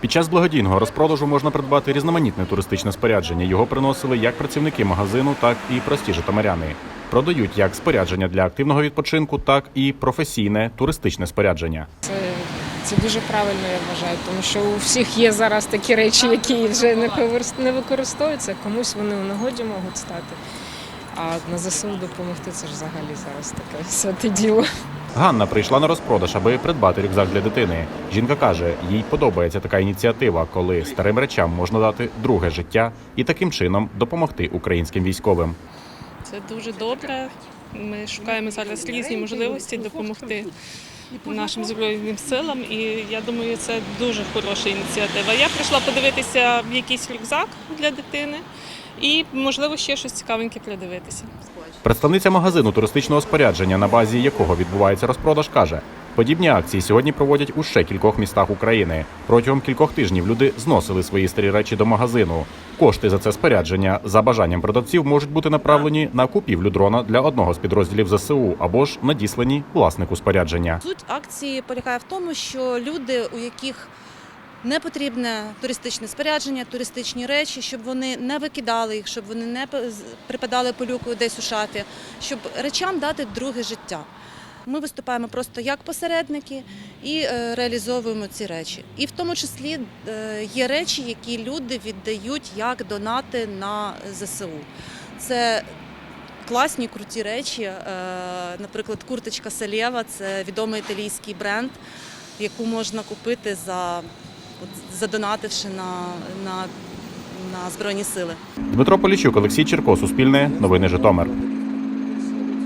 Під час благодійного розпродажу можна придбати різноманітне туристичне спорядження. Його приносили як працівники магазину, так і прості житомиряни. Продають як спорядження для активного відпочинку, так і професійне туристичне спорядження. Це, це дуже правильно, я вважаю, тому що у всіх є зараз такі речі, які вже не використовуються, комусь вони у нагоді можуть стати. А на ЗСУ допомогти це ж взагалі зараз таке святе діло. Ганна прийшла на розпродаж, аби придбати рюкзак для дитини. Жінка каже, їй подобається така ініціатива, коли старим речам можна дати друге життя і таким чином допомогти українським військовим. Це дуже добре. Ми шукаємо зараз різні можливості допомогти нашим збройним силам, і я думаю, це дуже хороша ініціатива. Я прийшла подивитися якийсь рюкзак для дитини і, можливо, ще щось цікавеньке придивитися. Представниця магазину туристичного спорядження, на базі якого відбувається розпродаж, каже: подібні акції сьогодні проводять у ще кількох містах України. Протягом кількох тижнів люди зносили свої старі речі до магазину. Кошти за це спорядження за бажанням продавців можуть бути направлені на купівлю дрона для одного з підрозділів ЗСУ або ж надіслані власнику спорядження. Суть акції полягає в тому, що люди, у яких не потрібне туристичне спорядження, туристичні речі, щоб вони не викидали їх, щоб вони не припадали пилюкою десь у шафі, щоб речам дати друге життя. Ми виступаємо просто як посередники і е, реалізовуємо ці речі. І в тому числі е, є речі, які люди віддають як донати на ЗСУ. Це класні, круті речі. Е, Наприклад, курточка Салєва це відомий італійський бренд, яку можна купити за задонативши на, на, на Збройні Сили. Дмитро Поліщук, Олексій Черко, Суспільне, Новини Житомир.